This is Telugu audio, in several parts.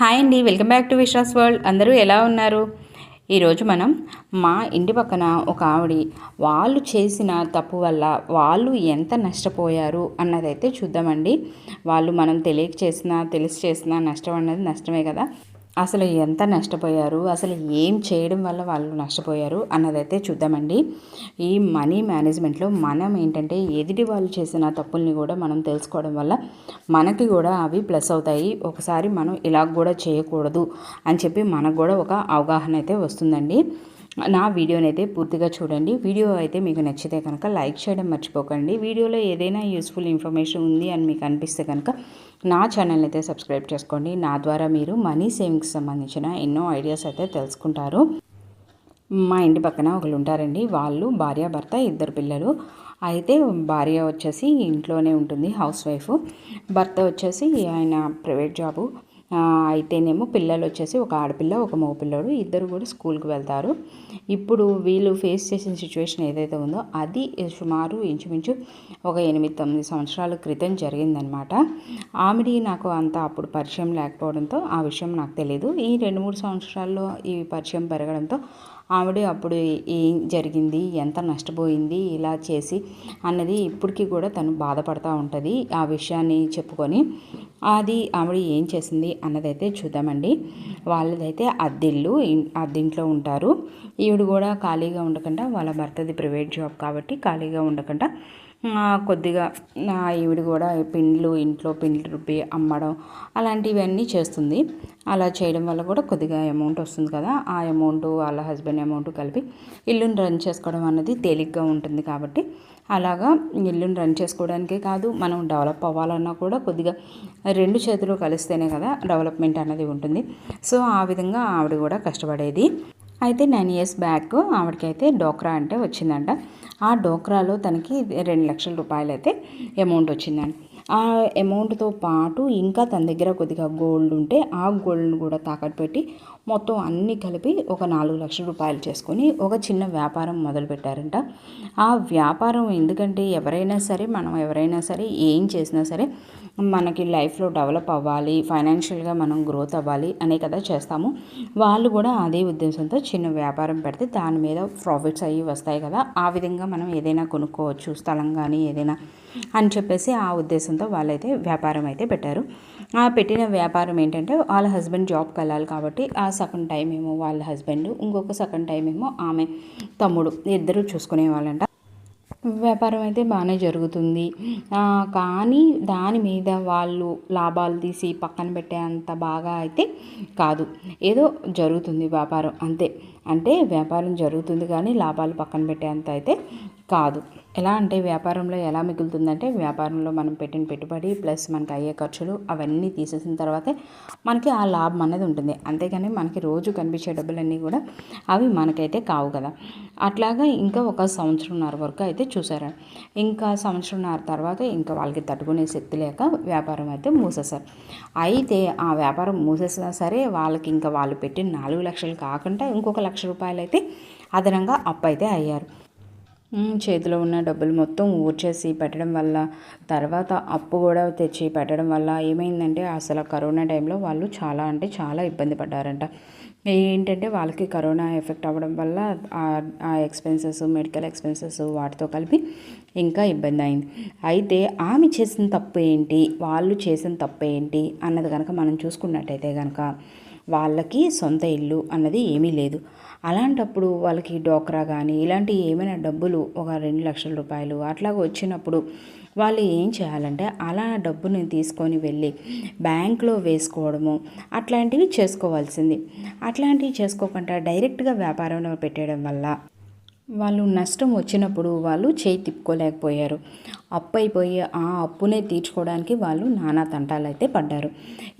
హాయ్ అండి welcome back to Vishwas world. అందరూ ఎలా ఉన్నారు? ఈరోజు మనం మా ఇంటి పక్కన ఒక ఆవిడ వాళ్ళు చేసిన తప్పు వల్ల వాళ్ళు ఎంత నష్టపోయారు అన్నదైతే చూద్దామండి. వాళ్ళు మనం తెలియక చేసినా తెలిసి చేసినా నష్టం అన్నది నష్టమే కదా. అసలు ఎంత నష్టపోయారు అసలు ఏం చేయడం వల్ల వాళ్ళు నష్టపోయారు అన్నదైతే చూద్దామండి. ఈ మనీ మేనేజ్మెంట్లో మనం ఏంటంటే ఎదుటి వాళ్ళు చేసిన తప్పుల్ని కూడా మనం తెలుసుకోవడం వల్ల మనకి కూడా అవి ప్లస్ అవుతాయి. ఒకసారి మనం ఇలా కూడా చేయకూడదు అని చెప్పి మనకు కూడా ఒక అవగాహన అయితే వస్తుందండి. నా వీడియోని అయితే పూర్తిగా చూడండి. వీడియో అయితే మీకు నచ్చితే కనుక లైక్ చేయడం మర్చిపోకండి. వీడియోలో ఏదైనా యూస్ఫుల్ ఇన్ఫర్మేషన్ ఉంది అని మీకు అనిపిస్తే కనుక నా ఛానల్ అయితే సబ్స్క్రైబ్ చేసుకోండి. నా ద్వారా మీరు మనీ సేవింగ్స్ సంబంధించిన ఎన్నో ఐడియాస్ అయితే తెలుసుకుంటారు. మా ఇంటి పక్కన ఒకరు ఉంటారండి. వాళ్ళు భార్య భర్త ఇద్దరు పిల్లలు. అయితే భార్య వచ్చేసి ఇంట్లోనే ఉంటుంది హౌస్ వైఫ్. భర్త వచ్చేసి ఆయన ప్రైవేట్ జాబు. అయితేనేమో పిల్లలు వచ్చేసి ఒక ఆడపిల్ల ఒక మగపిల్లడు ఇద్దరు కూడా స్కూల్కి వెళ్తారు. ఇప్పుడు వీళ్ళు ఫేస్ చేసిన సిచ్యువేషన్ ఏదైతే ఉందో అది సుమారు ఇంచుమించు ఒక ఎనిమిది తొమ్మిది సంవత్సరాల క్రితం జరిగిందనమాట. ఆమెడి నాకు అంత అప్పుడు పరిచయం లేకపోవడంతో ఆ విషయం నాకు తెలియదు ఈ రెండు మూడు సంవత్సరాల్లో ఈ పరిచయం పెరగడంతో ఆవిడ అప్పుడు ఏం జరిగింది? ఎంత నష్టపోయింది? ఇలా చేసి అన్నది ఇప్పటికీ కూడా తను బాధపడుతూ ఉంటుంది. ఆ విషయాన్ని చెప్పుకొని అది ఆవిడ ఏం చేసింది అన్నదైతే చూద్దామండి. వాళ్ళదైతే అద్దెళ్ళు అద్దెంట్లో ఉంటారు. ఈవిడ కూడా ఖాళీగా ఉండకుండా వాళ్ళ భర్తది ప్రైవేట్ జాబ్ కాబట్టి ఖాళీగా ఉండకుండా కొద్దిగా ఈవిడ కూడా పిండ్లు ఇంట్లో పిండ్లు రుబ్బి అమ్మడం అలాంటివన్నీ చేస్తుంది. అలా చేయడం వల్ల కూడా కొద్దిగా అమౌంట్ వస్తుంది కదా. ఆ అమౌంట్ వాళ్ళ హస్బెండ్ అమౌంట్ కలిపి ఇల్లుని రన్ చేసుకోవడం అన్నది తేలిగ్గా ఉంటుంది కాబట్టి అలాగా ఇల్లుని రన్ చేసుకోవడానికే కాదు మనం డెవలప్ అవ్వాలన్నా కూడా కొద్దిగా రెండు చేతులు కలిస్తేనే కదా డెవలప్మెంట్ అనేది ఉంటుంది. సో ఆ విధంగా ఆవిడ కూడా కష్టపడేది. అయితే నైన్ ఇయర్స్ బ్యాక్ ఆవిడకైతే డోక్రా అంటే వచ్చిందంట. ఆ డోక్రాలో తనకి రెండు లక్షల రూపాయలు అయితే అమౌంట్ వచ్చిందండి ఆ అమౌంట్తో పాటు ఇంకా తన దగ్గర కొద్దిగా గోల్డ్ ఉంటే ఆ గోల్డ్ను కూడా తాకట్టు పెట్టి మొత్తం అన్నీ కలిపి ఒక నాలుగు లక్షల రూపాయలు చేసుకొని ఒక చిన్న వ్యాపారం మొదలుపెట్టారంట ఆ వ్యాపారం ఎందుకంటే ఎవరైనా సరే మనం ఎవరైనా సరే ఏం చేసినా సరే మనకి లైఫ్లో డెవలప్ అవ్వాలి ఫైనాన్షియల్గా మనం గ్రోత్ అవ్వాలి అనే కదా చేస్తాము. వాళ్ళు కూడా అదే ఉద్దేశంతో చిన్న వ్యాపారం పెడితే దాని మీద ప్రాఫిట్స్ అయ్యి వస్తాయి కదా. ఆ విధంగా మనం ఏదైనా కొనుక్కోవచ్చు స్థలం కానీ ఏదైనా అని చెప్పేసి ఆ ఉద్దేశంతో వాళ్ళైతే వ్యాపారం అయితే పెట్టారు. ఆ పెట్టిన వ్యాపారం ఏంటంటే వాళ్ళ హస్బెండ్ జాబ్కి వెళ్ళాలి కాబట్టి ఆ సెకండ్ టైం ఏమో వాళ్ళ హస్బెండ్ ఇంకొక సెకండ్ టైం ఏమో ఆమె తమ్ముడు ఇద్దరు చూసుకునే వాళ్ళంట. వ్యాపారం అయితే బాగానే జరుగుతుంది. కానీ దాని మీద వాళ్ళు లాభాలు తీసి పక్కన పెట్టే అంత బాగా అయితే కాదు. ఏదో జరుగుతుంది వ్యాపారం అంతే. అంటే వ్యాపారం జరుగుతుంది కానీ లాభాలు పక్కన పెట్టే అంత అయితే కాదు. ఎలా అంటే వ్యాపారంలో ఎలా మిగులుతుందంటే వ్యాపారంలో మనం పెట్టిన పెట్టుబడి ప్లస్ మనకి అయ్యే ఖర్చులు అవన్నీ తీసేసిన తర్వాతే మనకి ఆ లాభం అనేది ఉంటుంది. అంతేగాని మనకి రోజు కనిపించే డబ్బులన్నీ కూడా అవి మనకైతే కావు కదా. అట్లాగా ఇంకా ఒక సంవత్సరంన్నర వరకు అయితే చూసారు. ఇంకా సంవత్సరంన్నర తర్వాత ఇంకా వాళ్ళకి తట్టుకునే శక్తి లేక వ్యాపారం అయితే మూసేశారు. అయితే ఆ వ్యాపారం మూసేసినా సరే వాళ్ళకి ఇంకా వాళ్ళు పెట్టిన నాలుగు లక్షలు కాకుండా ఇంకొక లక్ష రూపాయలు అయితే అదనంగా అప్పు అయితే అయ్యారు. చేతిలో ఉన్న డబ్బులు మొత్తం ఊడ్చేసి పెట్టడం వల్ల తర్వాత అప్పు కూడా తెచ్చి పెట్టడం వల్ల ఏమైందంటే అసలు కరోనా టైంలో వాళ్ళు చాలా అంటే చాలా ఇబ్బంది పడ్డారంట. ఏంటంటే వాళ్ళకి కరోనా ఎఫెక్ట్ అవ్వడం వల్ల ఆ ఎక్స్పెన్సెస్ మెడికల్ ఎక్స్పెన్సెస్ వాటితో కలిపి ఇంకా ఇబ్బంది అయింది. అయితే ఆమె చేసిన తప్పు ఏంటి? వాళ్ళు చేసిన తప్పు ఏంటి? అన్నది కనుక మనం చూసుకున్నట్టయితే కనుక వాళ్ళకి సొంత ఇల్లు అన్నది ఏమీ లేదు. అలాంటప్పుడు వాళ్ళకి డోక్రా కానీ ఇలాంటి ఏమైనా డబ్బులు ఒక రెండు లక్షల రూపాయలు అట్లాగ వచ్చినప్పుడు వాళ్ళు ఏం చేయాలంటే అలా డబ్బుని తీసుకొని వెళ్ళి బ్యాంక్లో వేసుకోవడము అట్లాంటివి చేసుకోవాల్సింది. అట్లాంటివి చేసుకోకుండా డైరెక్ట్గా వ్యాపారంలో పెట్టడం వల్ల వాళ్ళు నష్టం వచ్చినప్పుడు వాళ్ళు చేయి తిప్పుకోలేకపోయారు. అప్పు అయిపోయి ఆ అప్పునే తీర్చుకోవడానికి వాళ్ళు నానా తంటాలు అయితే పడ్డారు.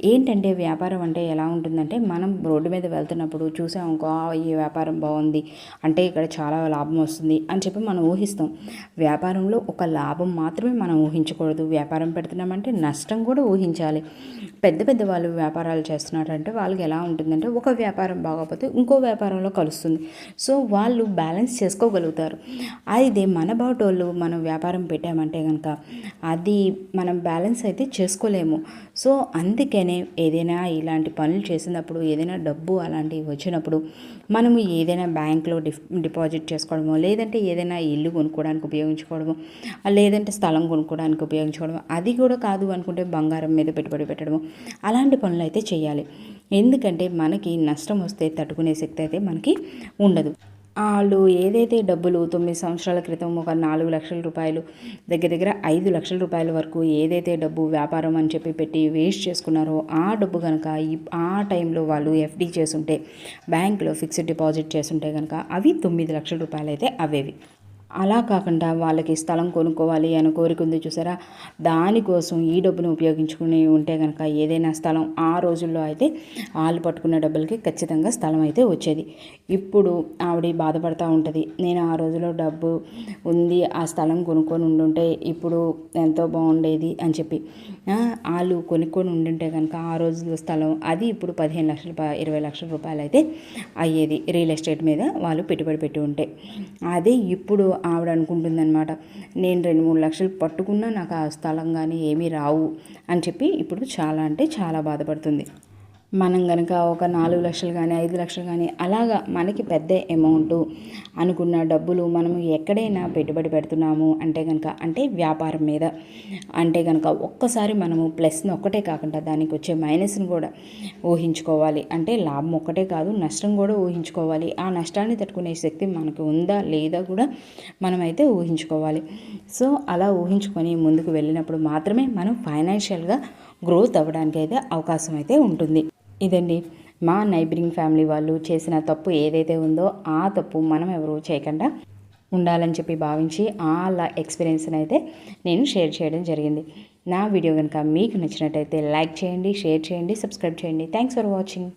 ఏంటంటే వ్యాపారం అంటే ఎలా ఉంటుందంటే మనం రోడ్డు మీద వెళ్తున్నప్పుడు చూసాం ఇంకో ఈ వ్యాపారం బాగుంది అంటే ఇక్కడ చాలా లాభం వస్తుంది అని చెప్పి మనం ఊహిస్తాం. వ్యాపారంలో ఒక లాభం మాత్రమే మనం ఊహించకూడదు. వ్యాపారం పెడుతున్నామంటే నష్టం కూడా ఊహించాలి. పెద్ద పెద్ద వాళ్ళు వ్యాపారాలు చేస్తున్నారంటే వాళ్ళకి ఎలా ఉంటుందంటే ఒక వ్యాపారం బాగోకపోతే ఇంకో వ్యాపారంలో కలుస్తుంది. సో వాళ్ళు బ్యాలెన్స్ చేసుకోగలుగుతారు అదే మన బాటోళ్ళు మనం వ్యాపారం పెట్టామంటే కనుక అది మనం బ్యాలెన్స్ అయితే చేసుకోలేము. సో అందుకనే ఏదైనా ఇలాంటి పనులు చేసినప్పుడు ఏదైనా డబ్బు అలాంటివి వచ్చినప్పుడు మనము ఏదైనా బ్యాంక్లో డిపాజిట్ చేసుకోవడమో లేదంటే ఏదైనా ఇల్లు కొనుక్కోవడానికి ఉపయోగించుకోవడము లేదంటే స్థలం కొనుక్కోవడానికి ఉపయోగించుకోవడము అది కూడా కాదు అనుకుంటే బంగారం మీద పెట్టుబడి పెట్టడము అలాంటి పనులు అయితే చేయాలి. ఎందుకంటే మనకి నష్టం వస్తే తట్టుకునే శక్తి అయితే మనకి ఉండదు. వాళ్ళు ఏదైతే డబ్బులు తొమ్మిది సంవత్సరాల క్రితం ఒక నాలుగు లక్షల రూపాయలు దగ్గర దగ్గర ఐదు లక్షల రూపాయల వరకు ఏదైతే డబ్బు వ్యాపారం అని చెప్పి పెట్టి వేస్ట్ చేసుకున్నారో ఆ డబ్బు కనుక ఆ టైంలో వాళ్ళు ఎఫ్డీ చేసుంటే బ్యాంకులో ఫిక్స్డ్ డిపాజిట్ చేసుంటే కనుక అవి తొమ్మిది లక్షల రూపాయలు అయితే అవేవి. అలా కాకుండా వాళ్ళకి స్థలం కొనుక్కోవాలి అని కోరిక ఉంది చూసారా? దానికోసం ఈ డబ్బును ఉపయోగించుకుని ఉంటే కనుక ఏదైనా స్థలం ఆ రోజుల్లో అయితే వాళ్ళు పట్టుకున్న డబ్బులకి ఖచ్చితంగా స్థలం అయితే వచ్చేది. ఇప్పుడు ఆవిడ బాధపడుతూ ఉంటుంది. నేను ఆ రోజులో డబ్బు ఉంది ఆ స్థలం కొనుక్కొని ఉండుంటే ఇప్పుడు ఎంతో బాగుండేది అని చెప్పి. వాళ్ళు కొనుక్కొని ఉండుంటే కనుక ఆ రోజుల్లో స్థలం అది ఇప్పుడు పదిహేను లక్షల ఇరవై లక్షల రూపాయలు అయితే అయ్యేది రియల్ ఎస్టేట్ మీద వాళ్ళు పెట్టుబడి పెట్టి ఉంటే. అదే ఇప్పుడు ఆవిడ అనుకుంటుందన్నమాట నేను రెండు మూడు లక్షలు పట్టుకున్నా నాకు ఆ స్థలం కానీ ఏమీ రావు అని చెప్పి ఇప్పుడు చాలా అంటే చాలా బాధపడుతుంది. మనం కనుక ఒక నాలుగు లక్షలు కానీ ఐదు లక్షలు కానీ అలాగా మనకి పెద్ద అమౌంట్ అనుకున్న డబ్బులు మనం ఎక్కడైనా పెట్టుబడి పెడుతున్నాము అంటే కనుక అంటే వ్యాపారం మీద. అంటే కనుక ఒక్కసారి మనము ప్లస్ని ఒక్కటే కాకుండా దానికి వచ్చే మైనస్ని కూడా ఊహించుకోవాలి. అంటే లాభం ఒక్కటే కాదు నష్టం కూడా ఊహించుకోవాలి. ఆ నష్టాన్ని తట్టుకునే శక్తి మనకు ఉందా లేదా కూడా మనమైతే ఊహించుకోవాలి. సో అలా ఊహించుకొని ముందుకు వెళ్ళినప్పుడు మాత్రమే మనం ఫైనాన్షియల్గా గ్రోత్ అవ్వడానికి అయితే అవకాశం అయితే ఉంటుంది. ఇదండి. మా నైబరింగ్ ఫ్యామిలీ వాళ్ళు చేసిన తప్పు ఏదైతే ఉందో ఆ తప్పు మనం ఎవరు చేయకుండా ఉండాలని చెప్పి భావించి ఆ ఎక్స్పీరియన్స్ని అయితే నేను షేర్ చేయడం జరిగింది. నా వీడియో కనుక మీకు నచ్చినట్టయితే లైక్ చేయండి షేర్ చేయండి సబ్స్క్రైబ్ చేయండి. Thanks for watching.